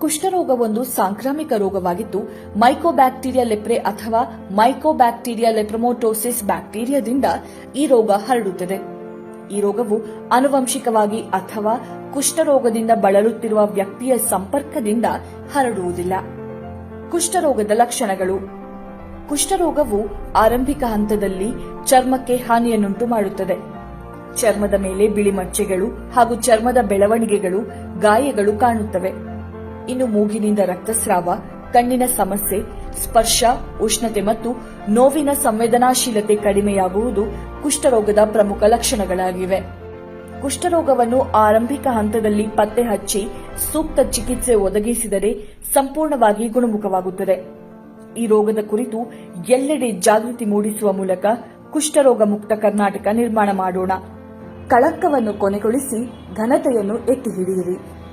ಕುಷ್ಠರೋಗ ಒಂದು ಸಾಂಕ್ರಾಮಿಕ ರೋಗವಾಗಿದ್ದು ಮೈಕೋಬ್ಯಾಕ್ಟೀರಿಯಾ ಲೆಪ್ರೆ ಅಥವಾ ಮೈಕೋಬ್ಯಾಕ್ಟೀರಿಯಾ ಲೆಪ್ರಮೋಟೋಸಿಸ್ ಬ್ಯಾಕ್ಟೀರಿಯಾದಿಂದ ಈ ರೋಗ ಹರಡುತ್ತದೆ. ಈ ರೋಗವು ಆನುವಂಶಿಕವಾಗಿ ಅಥವಾ ಕುಷ್ಠರೋಗದಿಂದ ಬಳಲುತ್ತಿರುವ ವ್ಯಕ್ತಿಯ ಸಂಪರ್ಕದಿಂದ ಹರಡುವುದಿಲ್ಲ. ಕುಷ್ಠರೋಗದ ಲಕ್ಷಣಗಳು. ಕುಷ್ಠರೋಗವು ಆರಂಭಿಕ ಹಂತದಲ್ಲಿ ಚರ್ಮಕ್ಕೆ ಹಾನಿಯನ್ನುಂಟು ಮಾಡುತ್ತದೆ. ಚರ್ಮದ ಮೇಲೆ ಬಿಳಿ ಮಚ್ಚೆಗಳು ಹಾಗೂ ಚರ್ಮದ ಬೆಳವಣಿಗೆಗಳು, ಗಾಯಗಳು ಕಾಣುತ್ತವೆ. ಇನ್ನು ಮೂಗಿನಿಂದ ರಕ್ತಸ್ರಾವ, ಕಣ್ಣಿನ ಸಮಸ್ಯೆ, ಸ್ಪರ್ಶ, ಉಷ್ಣತೆ ಮತ್ತು ನೋವಿನ ಸಂವೇದನಾಶೀಲತೆ ಕಡಿಮೆಯಾಗುವುದು ಕುಷ್ಠರೋಗದ ಪ್ರಮುಖ ಲಕ್ಷಣಗಳಾಗಿವೆ. ಕುಷ್ಠರೋಗವನ್ನು ಆರಂಭಿಕ ಹಂತದಲ್ಲಿ ಪತ್ತೆ ಹಚ್ಚಿ ಸೂಕ್ತ ಚಿಕಿತ್ಸೆ ಒದಗಿಸಿದರೆ ಸಂಪೂರ್ಣವಾಗಿ ಗುಣಮುಖವಾಗುತ್ತದೆ. ಈ ರೋಗದ ಕುರಿತು ಎಲ್ಲೆಡೆ ಜಾಗೃತಿ ಮೂಡಿಸುವ ಮೂಲಕ ಕುಷ್ಠರೋಗ ಮುಕ್ತ ಕರ್ನಾಟಕ ನಿರ್ಮಾಣ ಮಾಡೋಣ. ಕಳಂಕವನ್ನು ಕೊನೆಗೊಳಿಸಿ ಘನತೆಯನ್ನು ಎತ್ತಿ ಹಿಡಿಯಿರಿ.